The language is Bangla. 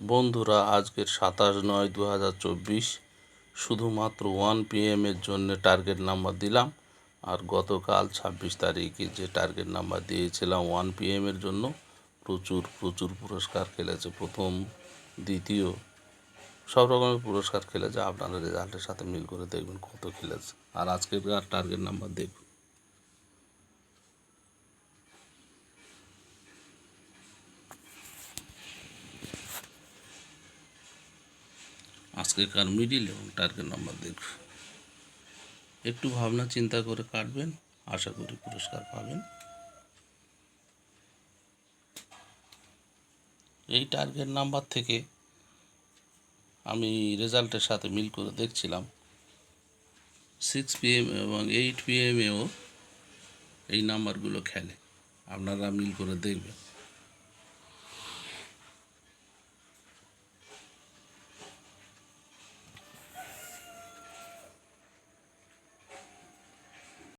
বন্ধুরা, আজকের সাতাশ নয় দু হাজার চব্বিশ শুধুমাত্র ওয়ান পিএমের জন্য টার্গেট নাম্বার দিলাম আর গতকাল ছাব্বিশ তারিখে যে টার্গেট নাম্বার দিয়েছিলাম ওয়ান পিএমের জন্য প্রচুর প্রচুর পুরস্কার খেলেছে প্রথম, দ্বিতীয়, সব রকমের পুরস্কার খেলেছে। আপনারা রেজাল্টের সাথে মিল করে দেখবেন কত খেলেছে। আর আজকের টার্গেট নাম্বার দেখুন। আজকেকার মিডিল এবং টার্গেট নাম্বার দেখুন একটু ভাবনা চিন্তা করে কাটবেন, আশা করি পুরস্কার পাবেন। এই টার্গেট নাম্বার থেকে আমি রেজাল্টের সাথে মিল করে দেখছিলাম। সিক্স পিএম এবং এইট পিএমেও এই নাম্বারগুলো খেলে। আপনারা মিল করে দেখবেন।